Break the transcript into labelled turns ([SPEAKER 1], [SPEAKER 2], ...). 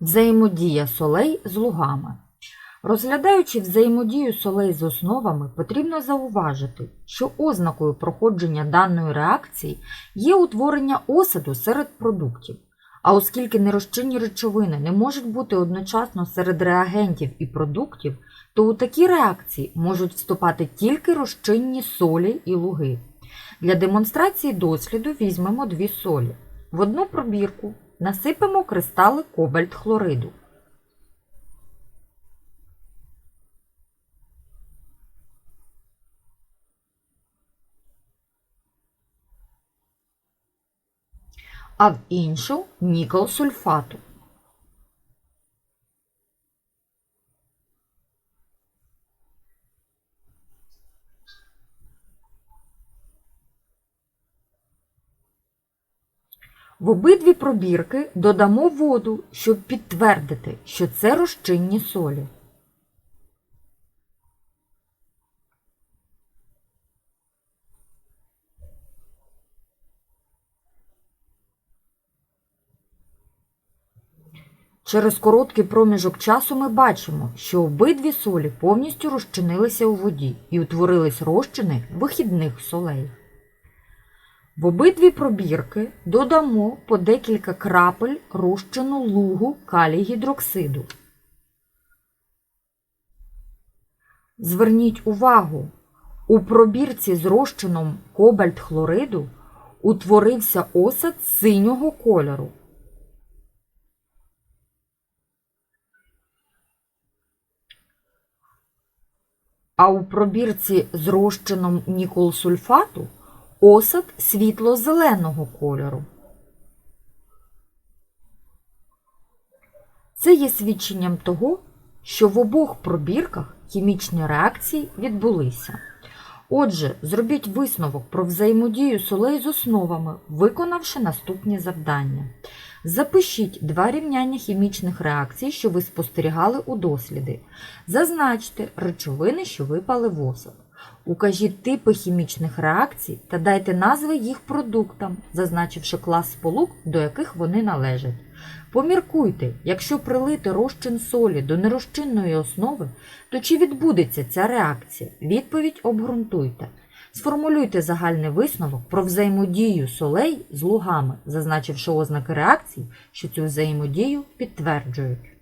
[SPEAKER 1] Взаємодія солей з лугами. Розглядаючи взаємодію солей з основами, потрібно зауважити, що ознакою проходження даної реакції є утворення осаду серед продуктів. А оскільки нерозчинні речовини не можуть бути одночасно серед реагентів і продуктів, то у такі реакції можуть вступати тільки розчинні солі і луги. Для демонстрації досліду візьмемо дві солі. В одну пробірку насипемо кристали кобальт хлориду. а в іншу нікел сульфату. В обидві пробірки додамо воду, щоб підтвердити, що це розчинні солі. Через короткий проміжок часу ми бачимо, що обидві солі повністю розчинилися у воді і утворились розчини вихідних солей. В обидві пробірки додамо по декілька крапель розчину лугу калій гідроксиду. Зверніть увагу, у пробірці з розчином кобальт хлориду утворився осад синього кольору. а у пробірці з розчином ніколсульфату осад світло-зеленого кольору. Це є свідченням того, що в обох пробірках хімічні реакції відбулися. Отже, зробіть висновок про взаємодію солей з основами, виконавши наступні завдання. Запишіть два рівняння хімічних реакцій, що ви спостерігали у досліди. Зазначте речовини, що випали в осад. Укажіть типи хімічних реакцій та дайте назви їх продуктам, зазначивши клас сполук, до яких вони належать. Поміркуйте, якщо прилити розчин солі до нерозчинної основи, то чи відбудеться ця реакція? Відповідь обґрунтуйте. Сформулюйте загальний висновок про взаємодію солей з лугами, зазначивши ознаки реакцій, що цю взаємодію підтверджують.